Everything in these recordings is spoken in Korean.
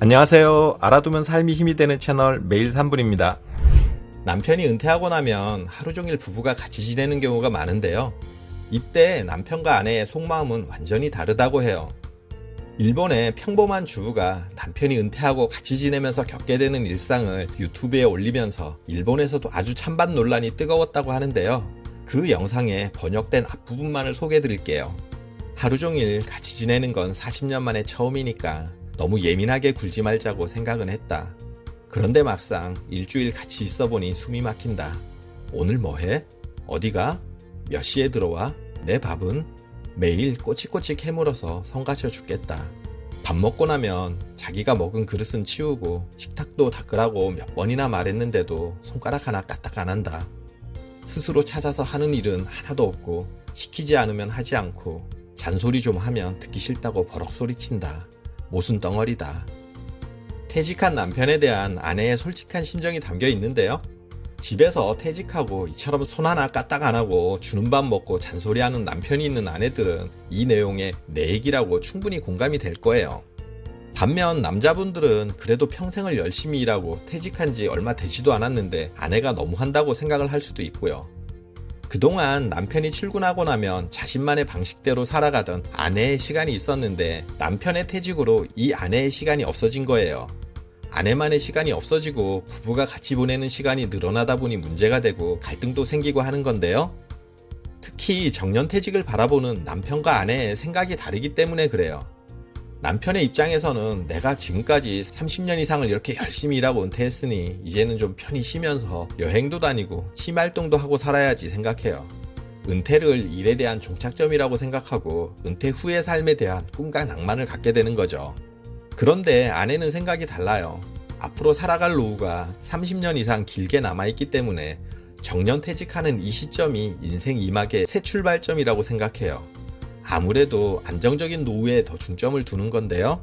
안녕하세요. 알아두면 삶이 힘이 되는 채널 매일 3분입니다. 남편이 은퇴하고 나면 하루 종일 부부가 같이 지내는 경우가 많은데요. 이때 남편과 아내의 속마음은 완전히 다르다고 해요. 일본의 평범한 주부가 남편이 은퇴하고 같이 지내면서 겪게 되는 일상을 유튜브에 올리면서 일본에서도 아주 찬반 논란이 뜨거웠다고 하는데요. 그 영상의 번역된 앞부분만을 소개해 드릴게요. 하루 종일 같이 지내는 건 40년 만에 처음이니까 너무 예민하게 굴지 말자고 생각은 했다. 그런데 막상 일주일 같이 있어 보니 숨이 막힌다. 오늘 뭐 해? 어디가? 몇 시에 들어와? 내 밥은? 매일 꼬치꼬치 캐물어서 성가셔 죽겠다. 밥 먹고 나면 자기가 먹은 그릇은 치우고 식탁도 닦으라고 몇 번이나 말했는데도 손가락 하나 까딱 안 한다. 스스로 찾아서 하는 일은 하나도 없고 시키지 않으면 하지 않고 잔소리 좀 하면 듣기 싫다고 버럭 소리친다. 모순 덩어리다. 퇴직한 남편에 대한 아내의 솔직한 심정이 담겨 있는데요. 집에서 퇴직하고 이처럼 손 하나 까딱 안 하고 주는 밥 먹고 잔소리하는 남편이 있는 아내들은 이 내용에 내 얘기라고 충분히 공감이 될 거예요. 반면 남자분들은 그래도 평생을 열심히 일하고 퇴직한 지 얼마 되지도 않았는데 아내가 너무 한다고 생각을 할 수도 있고요. 그동안 남편이 출근하고 나면 자신만의 방식대로 살아가던 아내의 시간이 있었는데 남편의 퇴직으로 이 아내의 시간이 없어진 거예요. 아내만의 시간이 없어지고 부부가 같이 보내는 시간이 늘어나다 보니 문제가 되고 갈등도 생기고 하는 건데요. 특히 정년퇴직을 바라보는 남편과 아내의 생각이 다르기 때문에 그래요. 남편의 입장에서는 내가 지금까지 30년 이상을 이렇게 열심히 일하고 은퇴했으니 이제는 좀 편히 쉬면서 여행도 다니고 취미활동도 하고 살아야지 생각해요. 은퇴를 일에 대한 종착점이라고 생각하고 은퇴 후의 삶에 대한 꿈과 낭만을 갖게 되는 거죠. 그런데 아내는 생각이 달라요. 앞으로 살아갈 노후가 30년 이상 길게 남아있기 때문에 정년퇴직하는 이 시점이 인생 이막의 새 출발점이라고 생각해요. 아무래도 안정적인 노후에 더 중점을 두는 건데요.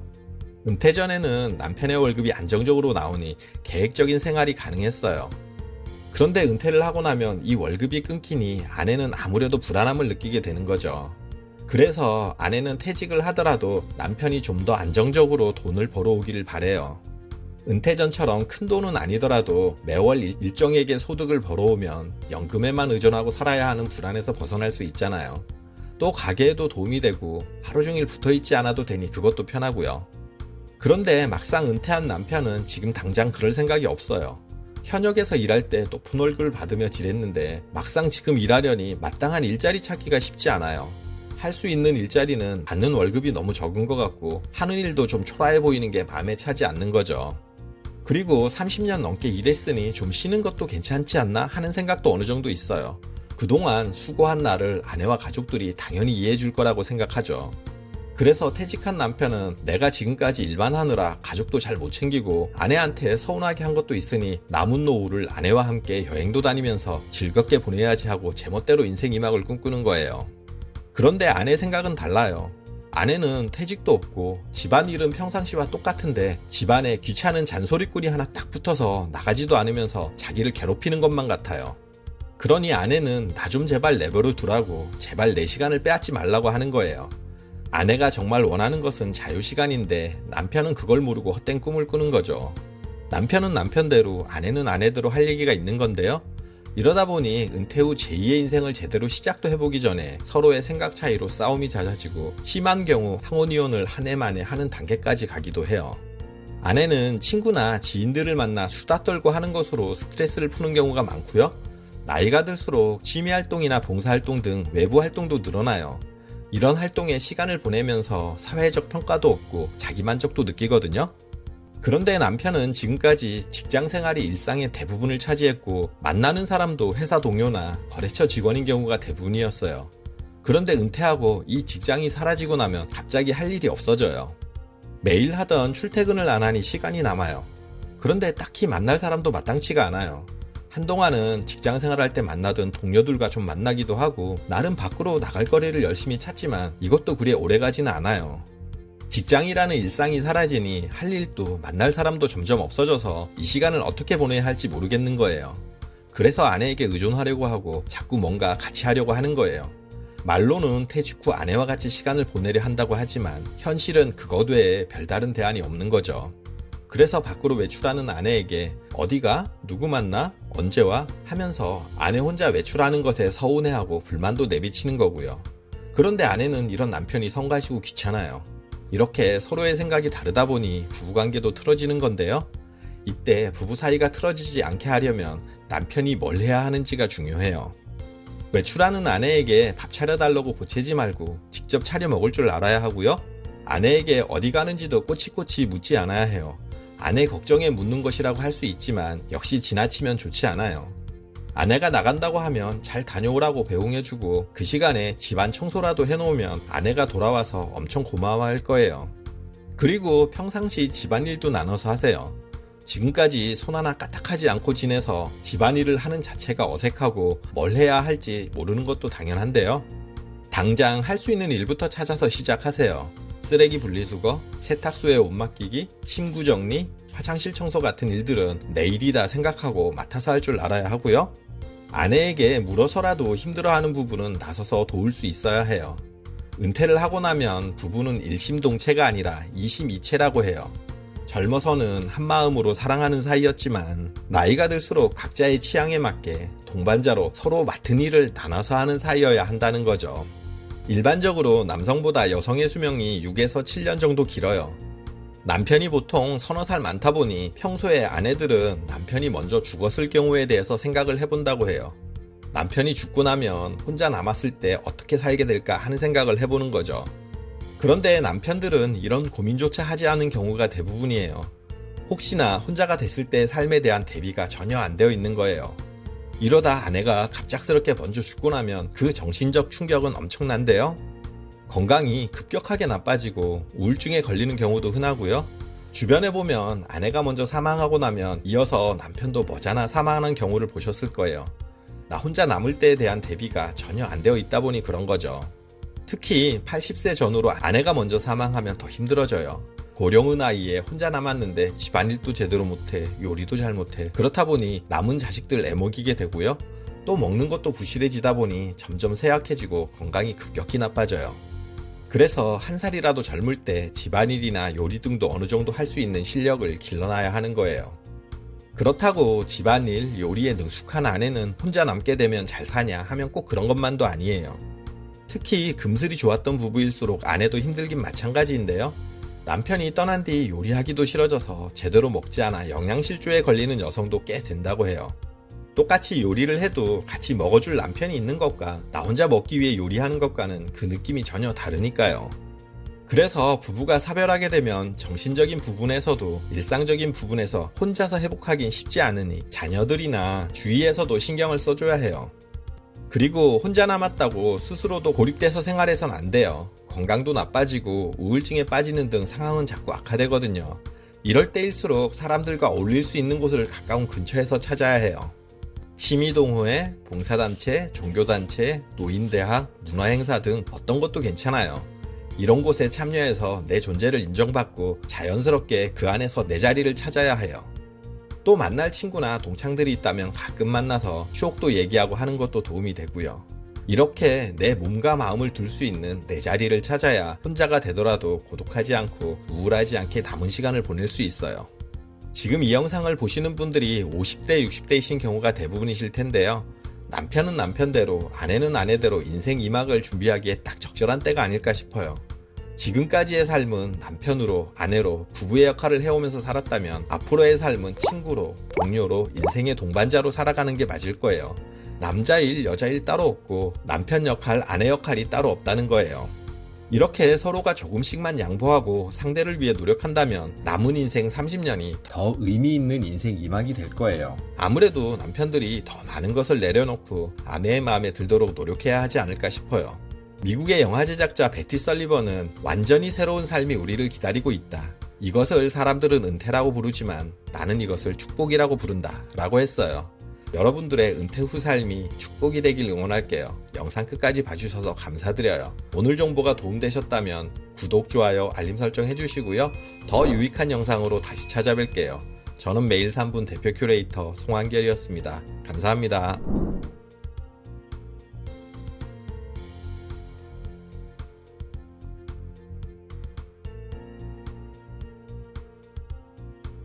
은퇴 전에는 남편의 월급이 안정적으로 나오니 계획적인 생활이 가능했어요. 그런데 은퇴를 하고 나면 이 월급이 끊기니 아내는 아무래도 불안함을 느끼게 되는 거죠. 그래서 아내는 퇴직을 하더라도 남편이 좀 더 안정적으로 돈을 벌어오기를 바래요. 은퇴 전처럼 큰 돈은 아니더라도 매월 일- 일정에게 소득을 벌어오면 연금에만 의존하고 살아야 하는 불안에서 벗어날 수 있잖아요. 또 가게에도 도움이 되고 하루 종일 붙어 있지 않아도 되니 그것도 편하고요. 그런데 막상 은퇴한 남편은 지금 당장 그럴 생각이 없어요. 현역에서 일할 때 높은 월급을 받으며 지냈는데 막상 지금 일하려니 마땅한 일자리 찾기가 쉽지 않아요. 할 수 있는 일자리는 받는 월급이 너무 적은 것 같고 하는 일도 좀 초라해 보이는 게 마음에 차지 않는 거죠. 그리고 30년 넘게 일했으니 좀 쉬는 것도 괜찮지 않나 하는 생각도 어느 정도 있어요. 그동안 수고한 나를 아내와 가족들이 당연히 이해해 줄 거라고 생각하죠. 그래서 퇴직한 남편은 내가 지금까지 일만 하느라 가족도 잘 못 챙기고 아내한테 서운하게 한 것도 있으니 남은 노후를 아내와 함께 여행도 다니면서 즐겁게 보내야지 하고 제멋대로 인생 이막을 꿈꾸는 거예요. 그런데 아내 생각은 달라요. 아내는 퇴직도 없고 집안일은 평상시와 똑같은데 집안에 귀찮은 잔소리꾼이 하나 딱 붙어서 나가지도 않으면서 자기를 괴롭히는 것만 같아요. 그러니 아내는 나 좀 제발 내버려 두라고 제발 내 시간을 빼앗지 말라고 하는 거예요. 아내가 정말 원하는 것은 자유시간인데 남편은 그걸 모르고 헛된 꿈을 꾸는 거죠. 남편은 남편대로 아내는 아내대로 할 얘기가 있는 건데요. 이러다 보니 은퇴 후 제2의 인생을 제대로 시작도 해보기 전에 서로의 생각 차이로 싸움이 잦아지고 심한 경우 항혼이혼을 한 해 만에 하는 단계까지 가기도 해요. 아내는 친구나 지인들을 만나 수다 떨고 하는 것으로 스트레스를 푸는 경우가 많고요. 나이가 들수록 취미 활동이나 봉사 활동 등 외부 활동도 늘어나요. 이런 활동에 시간을 보내면서 사회적 평가도 없고 자기 만족도 느끼거든요. 그런데 남편은 지금까지 직장 생활이 일상의 대부분을 차지했고 만나는 사람도 회사 동료나 거래처 직원인 경우가 대부분이었어요. 그런데 은퇴하고 이 직장이 사라지고 나면 갑자기 할 일이 없어져요. 매일 하던 출퇴근을 안 하니 시간이 남아요. 그런데 딱히 만날 사람도 마땅치가 않아요. 한동안은 직장 생활할 때 만나던 동료들과 좀 만나기도 하고 나름 밖으로 나갈 거리를 열심히 찾지만 이것도 그리 오래 가지는 않아요. 직장이라는 일상이 사라지니 할 일도 만날 사람도 점점 없어져서 이 시간을 어떻게 보내야 할지 모르겠는 거예요. 그래서 아내에게 의존하려고 하고 자꾸 뭔가 같이 하려고 하는 거예요. 말로는 퇴직 후 아내와 같이 시간을 보내려 한다고 하지만 현실은 그것 외에 별다른 대안이 없는 거죠. 그래서 밖으로 외출하는 아내에게 어디가 누구 만나 언제와 하면서 아내 혼자 외출하는 것에 서운해하고 불만도 내비치는 거고요. 그런데 아내는 이런 남편이 성가시고 귀찮아요. 이렇게 서로의 생각이 다르다 보니 부부관계도 틀어지는 건데요. 이때 부부 사이가 틀어지지 않게 하려면 남편이 뭘 해야 하는지가 중요해요. 외출하는 아내에게 밥 차려달라고 보채지 말고 직접 차려 먹을 줄 알아야 하고요. 아내에게 어디 가는지도 꼬치꼬치 묻지 않아야 해요. 아내 걱정에 묻는 것이라고 할 수 있지만 역시 지나치면 좋지 않아요. 아내가 나간다고 하면 잘 다녀오라고 배웅해주고 그 시간에 집안 청소라도 해놓으면 아내가 돌아와서 엄청 고마워할 거예요. 그리고 평상시 집안일도 나눠서 하세요. 지금까지 손 하나 까딱하지 않고 지내서 집안일을 하는 자체가 어색하고 뭘 해야 할지 모르는 것도 당연한데요. 당장 할 수 있는 일부터 찾아서 시작하세요. 쓰레기 분리수거, 세탁소에 옷 맡기기, 침구 정리, 화장실 청소 같은 일들은 내일이다 생각하고 맡아서 할 줄 알아야 하고요. 아내에게 물어서라도 힘들어하는 부분은 나서서 도울 수 있어야 해요. 은퇴를 하고 나면 부부는 일심동체가 아니라 이심이체라고 해요. 젊어서는 한마음으로 사랑하는 사이였지만 나이가 들수록 각자의 취향에 맞게 동반자로 서로 맡은 일을 나눠서 하는 사이여야 한다는 거죠. 일반적으로 남성보다 여성의 수명이 6에서 7년 정도 길어요. 남편이 보통 서너 살 많다 보니 평소에 아내들은 남편이 먼저 죽었을 경우에 대해서 생각을 해본다고 해요. 남편이 죽고 나면 혼자 남았을 때 어떻게 살게 될까 하는 생각을 해보는 거죠. 그런데 남편들은 이런 고민조차 하지 않은 경우가 대부분이에요. 혹시나 혼자가 됐을 때의 삶에 대한 대비가 전혀 안 되어 있는 거예요. 이러다 아내가 갑작스럽게 먼저 죽고 나면 그 정신적 충격은 엄청난데요. 건강이 급격하게 나빠지고 우울증에 걸리는 경우도 흔하고요. 주변에 보면 아내가 먼저 사망하고 나면 이어서 남편도 머지않아 사망하는 경우를 보셨을 거예요. 나 혼자 남을 때에 대한 대비가 전혀 안 되어 있다 보니 그런 거죠. 특히 80세 전후로 아내가 먼저 사망하면 더 힘들어져요. 고령의 나이에 혼자 남았는데 집안일도 제대로 못해, 요리도 잘 못해. 그렇다 보니 남은 자식들 애먹이게 되고요. 또 먹는 것도 부실해지다 보니 점점 쇠약해지고 건강이 급격히 나빠져요. 그래서 한 살이라도 젊을 때 집안일이나 요리 등도 어느 정도 할 수 있는 실력을 길러놔야 하는 거예요. 그렇다고 집안일, 요리에 능숙한 아내는 혼자 남게 되면 잘 사냐 하면 꼭 그런 것만도 아니에요. 특히 금슬이 좋았던 부부일수록 아내도 힘들긴 마찬가지인데요. 남편이 떠난 뒤 요리하기도 싫어져서 제대로 먹지 않아 영양실조에 걸리는 여성도 꽤 된다고 해요. 똑같이 요리를 해도 같이 먹어줄 남편이 있는 것과 나 혼자 먹기 위해 요리하는 것과는 그 느낌이 전혀 다르니까요. 그래서 부부가 사별하게 되면 정신적인 부분에서도 일상적인 부분에서 혼자서 회복하긴 쉽지 않으니 자녀들이나 주위에서도 신경을 써줘야 해요. 그리고 혼자 남았다고 스스로도 고립돼서 생활해선 안 돼요. 건강도 나빠지고 우울증에 빠지는 등 상황은 자꾸 악화되거든요. 이럴 때일수록 사람들과 어울릴 수 있는 곳을 가까운 근처에서 찾아야 해요. 취미동호회, 봉사단체, 종교단체, 노인대학, 문화행사 등 어떤 것도 괜찮아요. 이런 곳에 참여해서 내 존재를 인정받고 자연스럽게 그 안에서 내 자리를 찾아야 해요. 또 만날 친구나 동창들이 있다면 가끔 만나서 추억도 얘기하고 하는 것도 도움이 되고요. 이렇게 내 몸과 마음을 둘 수 있는 내 자리를 찾아야 혼자가 되더라도 고독하지 않고 우울하지 않게 남은 시간을 보낼 수 있어요. 지금 이 영상을 보시는 분들이 50대, 60대이신 경우가 대부분이실 텐데요. 남편은 남편대로, 아내는 아내대로 인생 2막을 준비하기에 딱 적절한 때가 아닐까 싶어요. 지금까지의 삶은 남편으로, 아내로, 부부의 역할을 해오면서 살았다면 앞으로의 삶은 친구로, 동료로, 인생의 동반자로 살아가는 게 맞을 거예요. 남자 일, 여자 일 따로 없고 남편 역할, 아내 역할이 따로 없다는 거예요. 이렇게 서로가 조금씩만 양보하고 상대를 위해 노력한다면 남은 인생 30년이 더 의미 있는 인생 2막이 될 거예요. 아무래도 남편들이 더 많은 것을 내려놓고 아내의 마음에 들도록 노력해야 하지 않을까 싶어요. 미국의 영화 제작자 베티 설리번은 완전히 새로운 삶이 우리를 기다리고 있다. 이것을 사람들은 은퇴라고 부르지만 나는 이것을 축복이라고 부른다. 라고 했어요. 여러분들의 은퇴 후 삶이 축복이 되길 응원할게요. 영상 끝까지 봐주셔서 감사드려요. 오늘 정보가 도움되셨다면 구독, 좋아요, 알림 설정 해주시고요. 더 유익한 영상으로 다시 찾아뵐게요. 저는 매일 3분 대표 큐레이터 송한결이었습니다. 감사합니다.